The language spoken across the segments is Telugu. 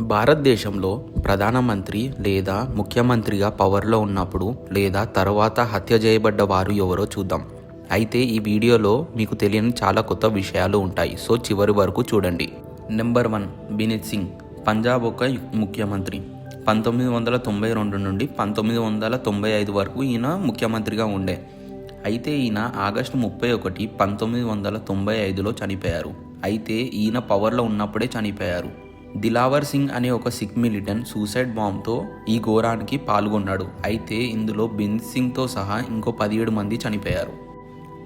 భారతదేశంలో ప్రధానమంత్రి లేదా ముఖ్యమంత్రిగా పవర్లో ఉన్నప్పుడు లేదా తర్వాత హత్య చేయబడ్డ వారు ఎవరో చూద్దాం. అయితే ఈ వీడియోలో మీకు తెలియని చాలా కొత్త విషయాలు ఉంటాయి. సో చివరి వరకు చూడండి. నెంబర్ వన్ బినీత్ సింగ్ పంజాబ్ ఒక ముఖ్యమంత్రి. పంతొమ్మిది వందల తొంభై రెండు నుండి పంతొమ్మిది వందల తొంభై ఐదు వరకు ఈయన ముఖ్యమంత్రిగా ఉండే. అయితే ఈయన ఆగస్టు ముప్పై ఒకటి పంతొమ్మిది వందల తొంభై ఐదులో చనిపోయారు. అయితే ఈయన పవర్లో ఉన్నప్పుడే చనిపోయారు. దిలావర్ సింగ్ అనే ఒక సిక్ మిలిటెంట్ సూసైడ్ బాంబ్తో ఈ ఘోరానికి పాల్గొన్నాడు. అయితే ఇందులో బింద్ సింగ్తో సహా ఇంకో పదిహేడు మంది చనిపోయారు.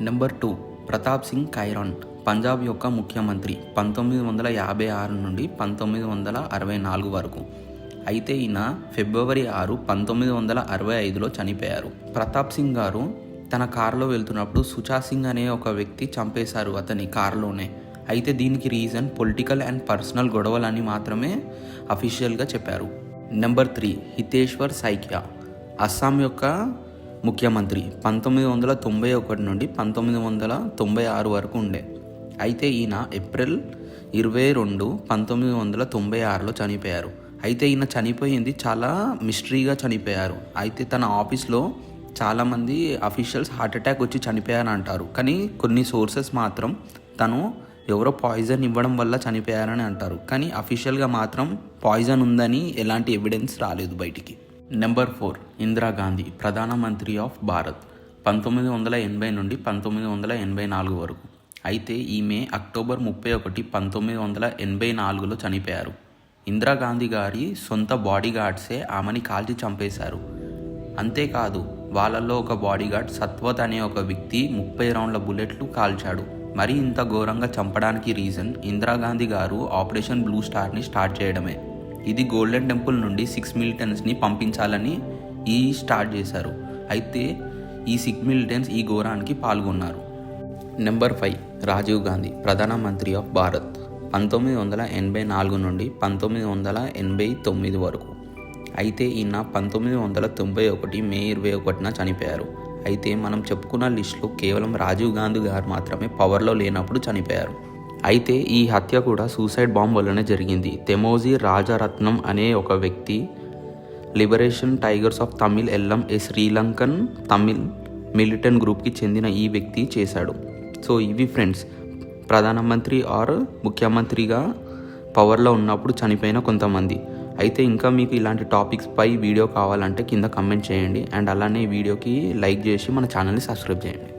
నెంబర్ టూ ప్రతాప్ సింగ్ ఖైరాన్ పంజాబ్ యొక్క ముఖ్యమంత్రి పంతొమ్మిది వందల యాభై ఆరు నుండి పంతొమ్మిది వందల అరవై నాలుగు వరకు. అయితే ఈయన ఫిబ్రవరి ఆరు పంతొమ్మిది వందల అరవై ఐదులో చనిపోయారు. ప్రతాప్ సింగ్ గారు తన కారులో వెళ్తున్నప్పుడు సుచా సింగ్ అనే ఒక వ్యక్తి చంపేశారు అతని కారులోనే. అయితే దీనికి రీజన్ పొలిటికల్ అండ్ పర్సనల్ గొడవలని మాత్రమే అఫీషియల్గా చెప్పారు. నెంబర్ త్రీ హితేశ్వర్ సైకియా అస్సాం యొక్క ముఖ్యమంత్రి పంతొమ్మిది వందల తొంభై ఒకటి నుండి పంతొమ్మిది వందల తొంభై ఆరు వరకు ఉండే. అయితే ఈయన ఏప్రిల్ ఇరవై రెండు పంతొమ్మిది వందల తొంభై ఆరులో చనిపోయారు. అయితే ఈయన చనిపోయింది చాలా మిస్టరీగా చనిపోయారు. అయితే తన ఆఫీస్లో చాలామంది అఫీషియల్స్ హార్ట్ అటాక్ వచ్చి చనిపోయారని అంటారు కానీ కొన్ని సోర్సెస్ మాత్రం తను ఎవరో పాయిజన్ ఇవ్వడం వల్ల చనిపోయారని అంటారు. కానీ అఫీషియల్గా మాత్రం పాయిజన్ ఉందని ఎలాంటి ఎవిడెన్స్ రాలేదు బయటికి. నెంబర్ ఫోర్ ఇందిరాగాంధీ ప్రధానమంత్రి ఆఫ్ భారత్ పంతొమ్మిది వందల ఎనభై నుండి పంతొమ్మిది వందల ఎనభై నాలుగు వరకు. అయితే ఈమె అక్టోబర్ ముప్పై ఒకటి పంతొమ్మిది వందల ఎనభై నాలుగులో చనిపోయారు. ఇందిరాగాంధీ గారి సొంత బాడీ గార్డ్సే ఆమెని కాల్చి చంపేశారు. అంతేకాదు వాళ్ళల్లో ఒక బాడీగార్డ్ సత్వత్ అనే ఒక వ్యక్తి ముప్పై రౌండ్ల బుల్లెట్లు కాల్చాడు. మరి ఇంత ఘోరంగా చంపడానికి రీజన్ ఇందిరాగాంధీ గారు ఆపరేషన్ బ్లూ స్టార్ని స్టార్ట్ చేయడమే. ఇది గోల్డెన్ టెంపుల్ నుండి సిక్స్ మిలిటెన్స్ని పంపించాలని ఈ స్టార్ట్ చేశారు. అయితే ఈ సిక్స్ మిలిటెన్స్ ఈ ఘోరానికి పాల్గొన్నారు. నెంబర్ ఫైవ్ రాజీవ్ గాంధీ ప్రధానమంత్రి ఆఫ్ భారత్ పంతొమ్మిది వందల ఎనభై నాలుగు నుండి పంతొమ్మిది వందల ఎనభై తొమ్మిది వరకు. అయితే ఈయన పంతొమ్మిది వందల తొంభై ఒకటి మే ఇరవై ఒకటిన చనిపోయారు. అయితే మనం చెప్పుకున్న లిస్టులో కేవలం రాజీవ్ గాంధీ గారు మాత్రమే పవర్లో లేనప్పుడు చనిపోయారు. అయితే ఈ హత్య కూడా సూసైడ్ బాంబ్ వల్లనే జరిగింది. తెమోజీ రాజరత్నం అనే ఒక వ్యక్తి Liberation Tigers of Tamil Eelam a Sri Lankan Tamil militant గ్రూప్కి చెందిన ఈ వ్యక్తి చేశాడు. సో ఇవి ఫ్రెండ్స్ ప్రధానమంత్రి ఆర్ ముఖ్యమంత్రిగా పవర్లో ఉన్నప్పుడు చనిపోయిన కొంతమంది. అయితే ఇంకా మీకు ఇలాంటి టాపిక్స్ పై వీడియో కావాలంటే కింద కమెంట్ చేయండి. అండ్ అలానే వీడియోకి లైక్ చేసి మన ఛానల్ని సబ్స్క్రైబ్ చేయండి.